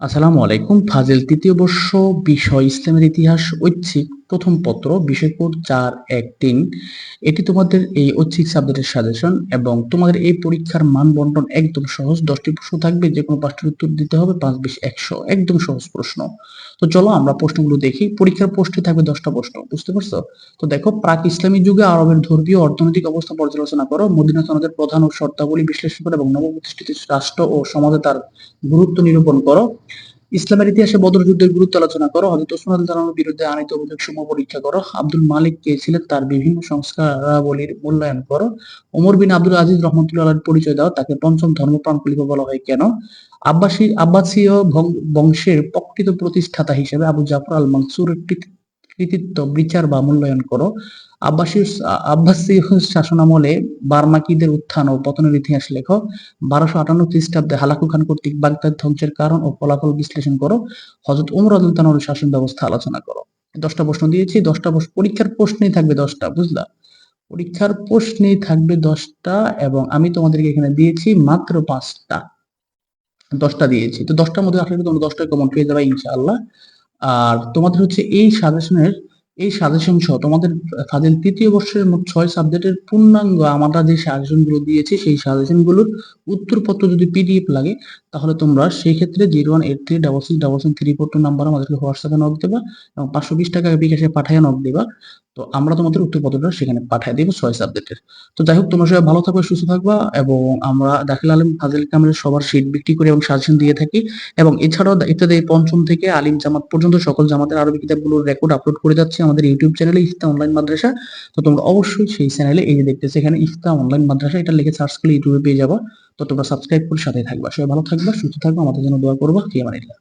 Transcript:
আসসালামু আলাইকুম। ফাজিল তৃতীয় বর্ষ বিষয় ইসলামের ইতিহাস ঐচ্ছিক। প্রথম পত্র, বিষয়কোড চার এক তিন। এটি তোমাদের এই ঐচ্ছিক সাবজেক্টের সাজেশন এবং তোমাদের এই পরীক্ষার মান বন্টন একদম সহজ। দশটি প্রশ্ন থাকবে যে কোনো পাঁচটির উত্তর দিতে হবে, পাঁচ, বিশ, একশো। একদম সহজ প্রশ্ন। তো চলো আমরা প্রশ্নগুলো দেখি। পরীক্ষার প্রশ্নে থাকবে দশটা প্রশ্ন, বুঝতে পারছ? তো দেখো, প্রাক ইসলামী যুগে আরবের ধর্মীয় অর্থনৈতিক অবস্থা পর্যালোচনা করো। মদিনা সনদের প্রধান ও শর্তাবলী বিশ্লেষণ করো এবং নবপ্রতিষ্ঠিত রাষ্ট্র ও সমাজে তার গুরুত্ব নিরূপণ করো। ইসলামের ইতিহাসে বদর যুদ্ধের গুরুত্ব আলোচনা করো। হজরত ওসমান রাদিয়াল্লাহু বিরুদ্ধে আনিত অভিযোগ সমূহ পরীক্ষা করো। আব্দুল মালিক কে ছিলেন তার বিভিন্ন সংস্কারাবলীর মূল্যায়ন করো। ওমর বিন আব্দুল আজিজ রহমতুল্লাহ পরিচয় দাও। তাকে পঞ্চম ধর্মপ্রাণ খলিফা বলা হয় কেন? আব্বাসী আব্বাসীয় বংশের প্রকৃত প্রতিষ্ঠাতা হিসেবে আবু জাফর আল মানসুরের কৃতিত্ব, বিচার বা মূল্যায়ন করো। আব্বাসীয় আব্বাসীয় শাসনামলে বার্মাকিদের উত্থান ও পতনের ইতিহাস লেখো। বারোশো আটান্ন খ্রিস্টাব্দে হালাকু খান কর্তৃক বাগদাদ ধ্বংসের কারণ ও ফলাফল বিশ্লেষণ করো। হজরত উমর আদুল্লাহর শাসন ব্যবস্থা আলোচনা করো। দশটা প্রশ্ন দিয়েছি, দশটা প্রশ্ন, পরীক্ষার প্রশ্নেই থাকবে দশটা, বুঝলা? পরীক্ষার প্রশ্নেই থাকবে দশটা এবং আমি তোমাদেরকে এখানে দিয়েছি মাত্র পাঁচটা। দশটা দিয়েছি। তো দশটার মধ্যে আসলে তোমরা দশটায় কমন পেয়ে যাবে ইনশাআল্লাহ। আর তোমাদের হচ্ছে এই সাজেশনের এই সাজেশন সহ তোমাদের ফাজেল তৃতীয় বর্ষের মোট ছয় সাবজেক্টের পূর্ণাঙ্গ আমরা যে সাজেশনগুলো দিয়েছি, সেই সাজেশনগুলোর উত্তরপত্র যদি পিডিএফ লাগে, তাহলে তোমরা সেই ক্ষেত্রে zero one eight three double six double seven three four two number আমাদেরকে হোয়াটসঅ্যাপে নক দেবা এবং পাঁচশো বিশ টাকা বিকাশে পাঠায় নক দেবা। তো আমরা তোমাদের উত্তরপত্রটা সেখানে পাঠিয়ে দেবো ছয় সাবজেক্টের তো যাই হোক, তোমরা সবাই ভালো থাকবে, সুস্থ থাকবা এবং আমরা দাখিল আলম ফাজিল কামের সবার সিট বিক্রি করে এবং সাজেশন দিয়ে থাকি এবং এছাড়াও ইত্যাদি পঞ্চম থেকে আলিম জামাত পর্যন্ত সকল জামাতের আরবি কিতাবগুলোর রেকর্ড আপলোড করে যাচ্ছে আমাদের ইউটিউব চ্যানেলে ইফতা অনলাইন মাদ্রাসা। তো তোমরা অবশ্যই সেই চ্যানেলে এই যে দেখতেছো এখানে ইফতা অনলাইন মাদ্রাসা, এটা লিখে সার্চ করলে ইউটিউবে পেয়ে যাবা। তো তোমরা সাবস্ক্রাইব করে সাথে থাকবা। সবাই ভালো থাকবা, সুস্থ থাকবা, আমাদের জন্য দোয়া করবা। ফিয়ামানিল্লাহ